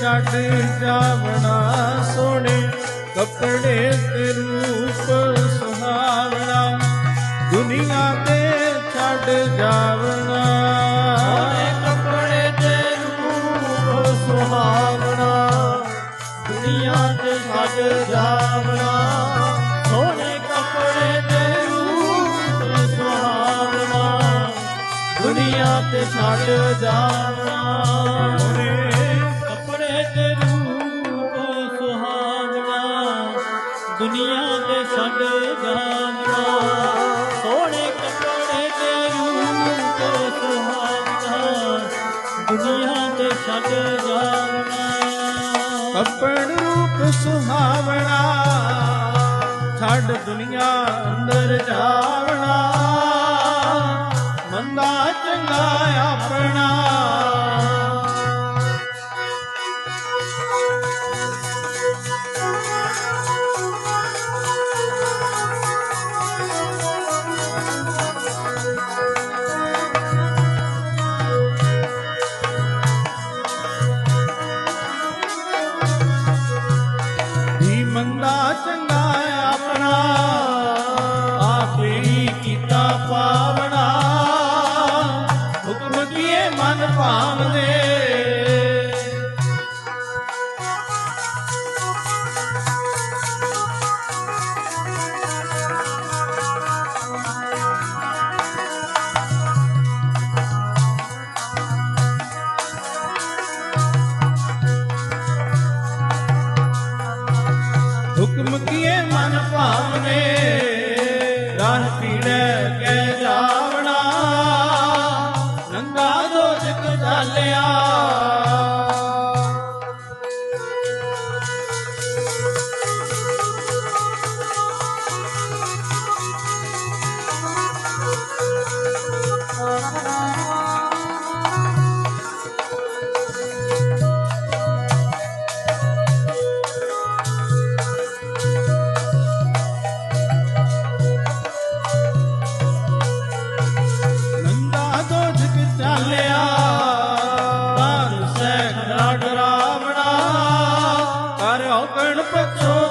ਛੱਡ ਜਾਵਣਾ ਸੋਹਣੇ ਕੱਪੜੇ ਤੇ ਰੂਪ ਸੁਹਾਵਣਾ। ਦੁਨੀਆ ਤੇ ਛੱਡ ਜਾਵਣਾ ਸੋਹਣੇ ਕੱਪੜੇ ਤੇ ਰੂਪ ਸੁਹਾਵਣਾ। ਦੁਨੀਆ ਤੇ ਛੱਡ ਜਾਵਣਾ ਸੋਹਣੇ ਕੱਪੜੇ ਤੇ ਰੂਪ ਸੁਹਾਵਣਾ। ਦੁਨੀਆ ਤੇ ਛੱਡ ਜਾਵਣਾ ਦੁਨੀਆ ਤੇ ਛੱਡ ਜਾਣਾ ਸੋਹਣੇ ਕੱਪੜੇ ਤੇ ਰੂਪ ਸੁਹਾਵਣਾ ਦੁਨੀਆ ਤੇ ਛੱਡ ਜਾਣਾ ਕੱਪੜ ਰੂਪ ਸੁਹਾਵਣਾ। ਛੱਡ ਦੁਨੀਆ ਅੰਦਰ ਜਾਵਣਾ ਭਾਵਦੇ ਹੁਕਮ ਕੀਏ ਮਨ ਭਾਵਨੇ ਰਾਹ ਪੀੜੈ ढालिया Papa Tom.